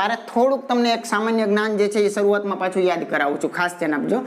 મારે થોડુંક તમને એક સામાન્ય જ્ઞાન જે છે એ શરૂઆતમાં પાછું યાદ કરાવું છું, ખાસ ધ્યાન આપજો.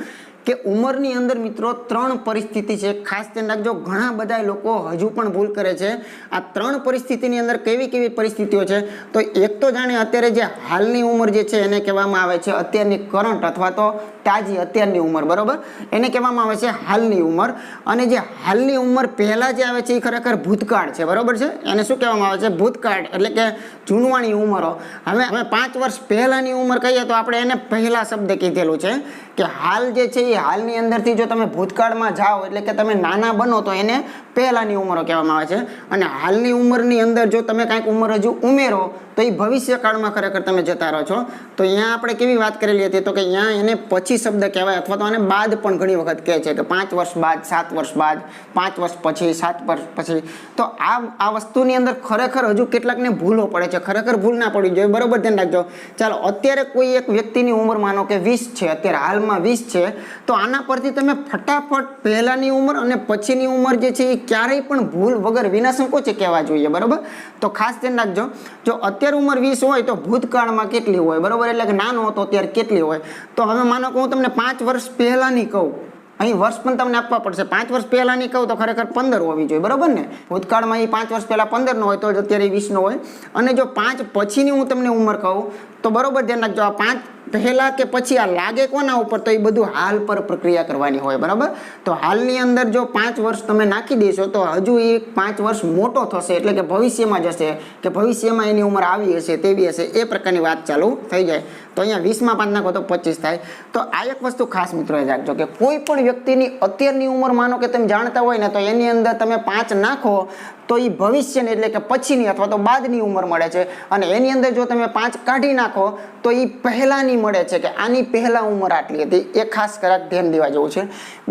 કે ઉંમરની અંદર મિત્રો ત્રણ પરિસ્થિતિ છે. ખાસ ધ્યાન રાખજો, ઘણા બધા લોકો હજુ પણ ભૂલ કરે છે. આ ત્રણ પરિસ્થિતિની અંદર કેવી કેવી પરિસ્થિતિઓ છે? તો એક તો જાણે અત્યારે જે હાલની ઉંમર જે છે એને કહેવામાં આવે છે અત્યારની કરંટ અથવા તો તાજી અત્યારની ઉંમર, બરાબર? એને કહેવામાં આવે છે હાલની ઉંમર. અને જે હાલની ઉંમર પહેલાં જે આવે છે એ ખરેખર ભૂતકાળ છે, બરાબર છે? એને શું કહેવામાં આવે છે? ભૂતકાળ, એટલે કે જૂનવાણી ઉંમરો. હવે હવે પાંચ વર્ષ પહેલાંની ઉંમર કહીએ તો આપણે એને પહેલાં શબ્દ કીધેલું છે કે હાલ જે છે એ હાલની અંદરથી જો તમે ભૂતકાળમાં જાઓ, એટલે કે તમે નાના બનો, તો એને પહેલાંની ઉંમરો કહેવામાં આવે છે. અને હાલની ઉંમરની અંદર જો તમે કાંઈક ઉંમર હજુ ઉમેરો તો એ ભવિષ્યકાળમાં ખરેખર તમે જતા રહો છો. તો અહીંયા આપણે કેવી વાત કરેલી હતી તો કે અહીંયા એને પછી શબ્દ કહેવાય અથવા તો આને બાદ પણ ઘણી વખત કહે છે કે પાંચ વર્ષ બાદ, સાત વર્ષ બાદ, પાંચ વર્ષ પછી, સાત વર્ષ પછી. તો આ આ વસ્તુની અંદર ખરેખર હજુ કેટલાકને ભૂલો પડે છે. ખરેખર ભૂલ ના પડવી જોઈએ. બરોબર ધ્યાન રાખજો. ચાલો, અત્યારે કોઈ એક વ્યક્તિની ઉંમર માનો કે વીસ છે, અત્યારે હાલમાં વીસ છે, તો આના પરથી તમે ફટાફટ પહેલાંની ઉંમર અને પછીની ઉંમર જે છે એ ક્યારેય પણ ભૂલ વગર વિના સંકોચે કહેવા જોઈએ. બરોબર? તો ખાસ ધ્યાન રાખજો. જો અત્યારે ઉંમર વીસ હોય તો ભૂતકાળમાં કેટલી હોય? બરોબર? એટલે કે નાનો હતો ત્યારે કેટલી હોય? તો હવે માનો કે હું તમને પાંચ વર્ષ પહેલાની કહું. અહીં વર્ષ પણ તમને આપવા પડશે. પાંચ વર્ષ પહેલાની કહું તો ખરેખર પંદર હોવી જોઈએ. બરોબર ને? ભૂતકાળમાં એ પાંચ વર્ષ પહેલાં પંદરનો હોય તો અત્યારે વીસનો હોય. અને જો પાંચ પછીની હું તમને ઉંમર કહું, તો બરોબર ધ્યાન રાખજો. આ પાંચ પહેલા કે પછી આ લાગે કોના ઉપર, તો એ બધું હાલ પર પ્રક્રિયા કરવાની હોય, બરાબર? તો હાલની અંદર જો પાંચ વર્ષ તમે નાખી દેશો, તો હજુ એ પાંચ વર્ષ મોટો થશે, એટલે કે ભવિષ્યમાં જશે, કે ભવિષ્યમાં એની ઉંમર આવી હશે, તેવી હશે, એ પ્રકારની વાત ચાલુ થઈ જાય. તો અહીંયા વીસમાં પાંચ નાખો તો પચીસ થાય. તો આ એક વસ્તુ ખાસ મિત્રોએ રાખજો, કે કોઈ પણ વ્યક્તિની અત્યારની ઉંમર માનો કે તમે જાણતા હોય ને, તો એની અંદર તમે પાંચ નાખો, તો એ ભવિષ્યની એટલે કે પછીની અથવા તો બાદની ઉંમર મળે છે. અને એની અંદર જો તમે પાંચ કાઢી નાખો, તો એ પહેલાંની મળે છે કે આની પહેલાં ઉંમર આટલી હતી, એ ખાસ કરાક ધ્યાન દેવા જેવું છે.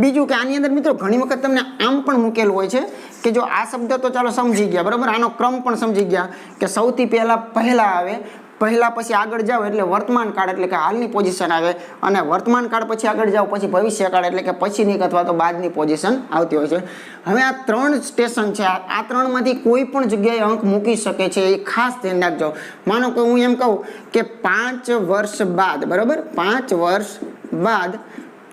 બીજું કે આની અંદર મિત્રો ઘણી વખત તમને આમ પણ મૂકેલું હોય છે કે જો આ શબ્દ તો ચાલો સમજી ગયા, બરાબર? આનો ક્રમ પણ સમજી ગયા કે સૌથી પહેલાં પહેલાં આવે પહેલા પછી આગળ જાઓ એટલે વર્તમાન કાળ એટલે કે હાલની પોઝિશન આવે અને વર્તમાન કાળ પછી આગળ જાઓ પછી ભવિષ્ય કાળ એટલે કે પછીની અથવા તો બાદની પોઝિશન આવતી હોય છે. હવે આ ત્રણ સ્ટેશન છે. આ ત્રણમાંથી કોઈ પણ જગ્યાએ અંક મૂકી શકે છે એ ખાસ ધ્યાન રાખજો. માનો કે હું એમ કહું કે પાંચ વર્ષ બાદ, બરાબર? પાંચ વર્ષ બાદ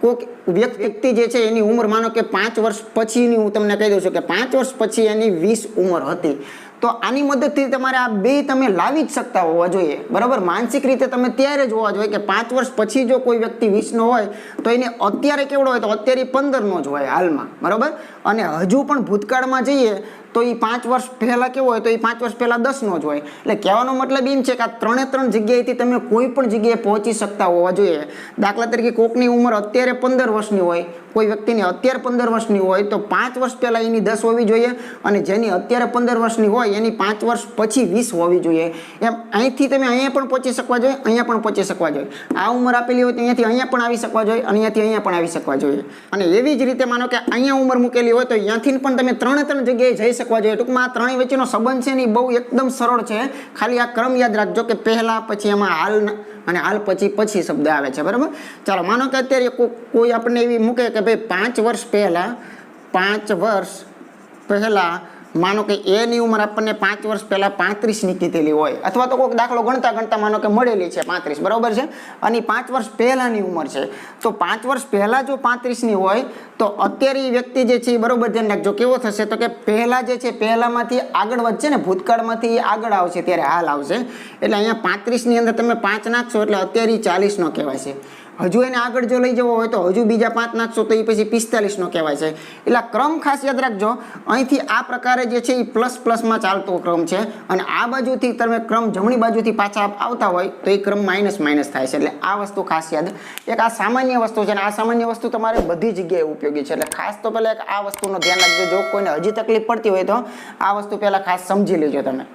કોઈક વ્યક્તિ જે છે એની ઉંમર માનો કે પાંચ વર્ષ પછીની હું તમને કહી દઉં છું કે પાંચ વર્ષ પછી એની વીસ ઉંમર હતી. તો આની મદદથી તમારે આ બે તમે લાવી જ શકતા હોવા જોઈએ. બરાબર? માનસિક રીતે તમે ત્યારે જ હોવા જોઈએ કે પાંચ વર્ષ પછી જો કોઈ વ્યક્તિ વીસનો હોય, તો એને અત્યારે કેવડો હોય તો અત્યારે પંદરનો જ હોય હાલમાં. બરાબર? અને હજુ પણ ભૂતકાળમાં જઈએ, તો એ પાંચ વર્ષ પહેલાં કેવો હોય તો એ પાંચ વર્ષ પહેલાં દસનો જ હોય. એટલે કહેવાનો મતલબ એમ છે કે આ ત્રણે ત્રણ જગ્યાએથી તમે કોઈ પણ જગ્યાએ પહોંચી શકતા હોવા જોઈએ. દાખલા તરીકે કોકની ઉંમર અત્યારે પંદર વર્ષની હોય કોઈ વ્યક્તિની અત્યારે પંદર વર્ષની હોય તો પાંચ વર્ષ પહેલાં એની દસ હોવી જોઈએ અને જેની અત્યારે પંદર વર્ષની હોય એની પાંચ વર્ષ પછી વીસ હોવી જોઈએ. એમ અહીંથી તમે અહીંયા પણ પહોંચી શકવા જોઈએ, અહીંયા પણ પહોંચી શકવા જોઈએ. આ ઉંમર આપેલી હોય તો અહીંયાથી અહીંયા પણ આવી શકવા જોઈએ અને અહીંયાથી અહીંયા પણ આવી શકવા જોઈએ. અને એવી જ રીતે માનો કે અહીંયા ઉંમર મૂકેલી હોય તો અહીંયાથી પણ તમે ત્રણે ત્રણ જગ્યાએ જઈ શકવા જોઈએ. ટૂંકમાં આ ત્રણેય વચ્ચેનો સંબંધ છે ને એ બહુ એકદમ સરળ છે. ખાલી આ ક્રમ યાદ રાખજો કે પહેલાં, પછી એમાં હાલ અને હાલ પછી પછી શબ્દ આવે છે, બરાબર? ચાલો, માનો કે અત્યારે કોઈ આપણને એવી મૂકે કે ભાઈ પાંચ વર્ષ પહેલાં, પાંચ વર્ષ પહેલાં માનો કે એની ઉંમર આપણને પાંચ વર્ષ પહેલાં પાંત્રીસની કીધેલી હોય, અથવા તો કોઈક દાખલો ગણતા ગણતા માનો કે મળેલી છે પાંત્રીસ, બરાબર છે? અને પાંચ વર્ષ પહેલાંની ઉંમર છે. તો પાંચ વર્ષ પહેલાં જો પાંત્રીસની હોય, તો અત્યારે એ વ્યક્તિ જે છે એ બરોબર ધ્યાન રાખજો કેવો થશે, તો કે પહેલાં જે છે પહેલાંમાંથી આગળ વધશે ને, ભૂતકાળમાંથી આગળ આવશે, ત્યારે હાલ આવશે. એટલે અહીંયા પાંત્રીસની અંદર તમે પાંચ નાખશો, એટલે અત્યારે ચાલીસનો કહેવાય છે. હજુ એને આગળ જો લઈ જવો હોય તો હજુ બીજા પાંચ નાખશો તો એ પછી પિસ્તાલીસનો કહેવાય છે. એટલે ક્રમ ખાસ યાદ રાખજો. અહીંથી આ પ્રકારે જે છે એ પ્લસ પ્લસમાં ચાલતો ક્રમ છે. અને આ બાજુથી તમે ક્રમ જમણી બાજુથી પાછા આવતા હોય તો એ ક્રમ માઇનસ માઇનસ થાય છે. એટલે આ વસ્તુ ખાસ યાદ. એક આ સામાન્ય વસ્તુ છે અને આ સામાન્ય વસ્તુ તમારે બધી જગ્યાએ ઉપયોગી છે. એટલે ખાસ તો પહેલાં આ વસ્તુનો ધ્યાન રાખજો. જો કોઈને હજી તકલીફ પડતી હોય તો આ વસ્તુ પહેલાં ખાસ સમજી લેજો તમે.